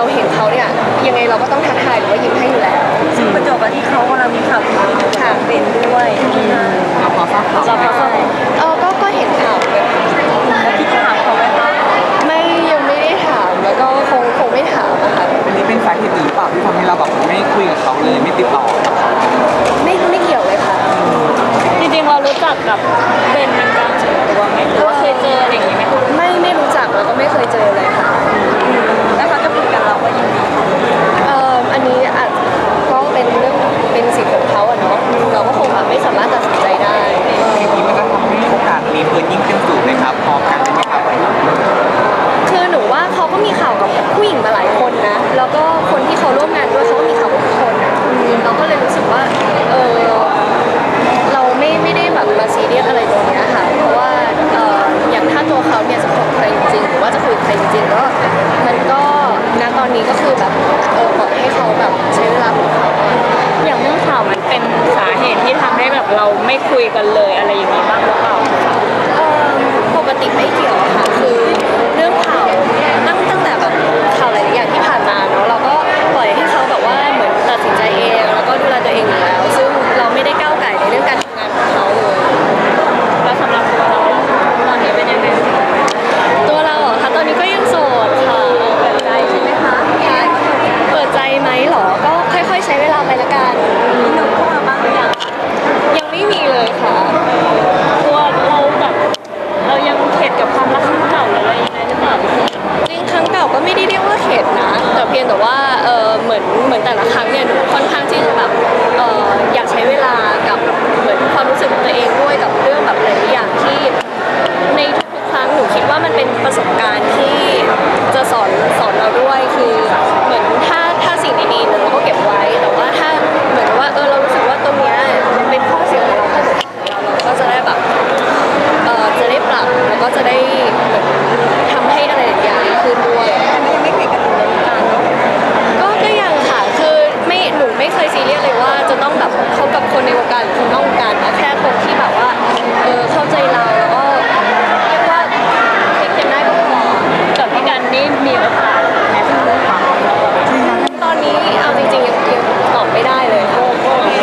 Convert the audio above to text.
เราเห็นเขาเนี่ยยังไงเราก็ต้องทักทายหรือว่ายิ้มให้อยู่แล้ว ซึ่งประจวบกับที่เขากำลังมีข่าวดีในวงการเป็นด้วยเราพอทราบข่าวเราพอทราบเออก็ก็เห็นข่าวเลยค่ะแล้วคิดจะถามเขาไหมคะไม่ยังไม่ได้ถามแล้วก็คงคงไม่ถามอะค่ะอันนี้เป็นสาเหตุหรือเปล่าที่ทำให้เราแบบไม่คุยกับเขาเลยไม่ติดต่อกับเขาไม่ไม่เกี่ยวเลยค่ะ จริงๆเรารู้จักกับเบนเป็นการส่วน นนี้ก็คือแบบเออปล่อยให้เขาแบบใช้เวลาของเขาอะอย่างเรื่องข่าวมันเป็นสาเหตุที่ทำให้แบบเราไม่คุยกันเลยอะไร ไม่ได้เรียกว่าเข็ดนะ แต่เพียงแต่ว่าเออเหมือนเหมือนแต่ละครั้งเนี่ยค่อนข้างที่จะแบบเอออยากใช้เวลา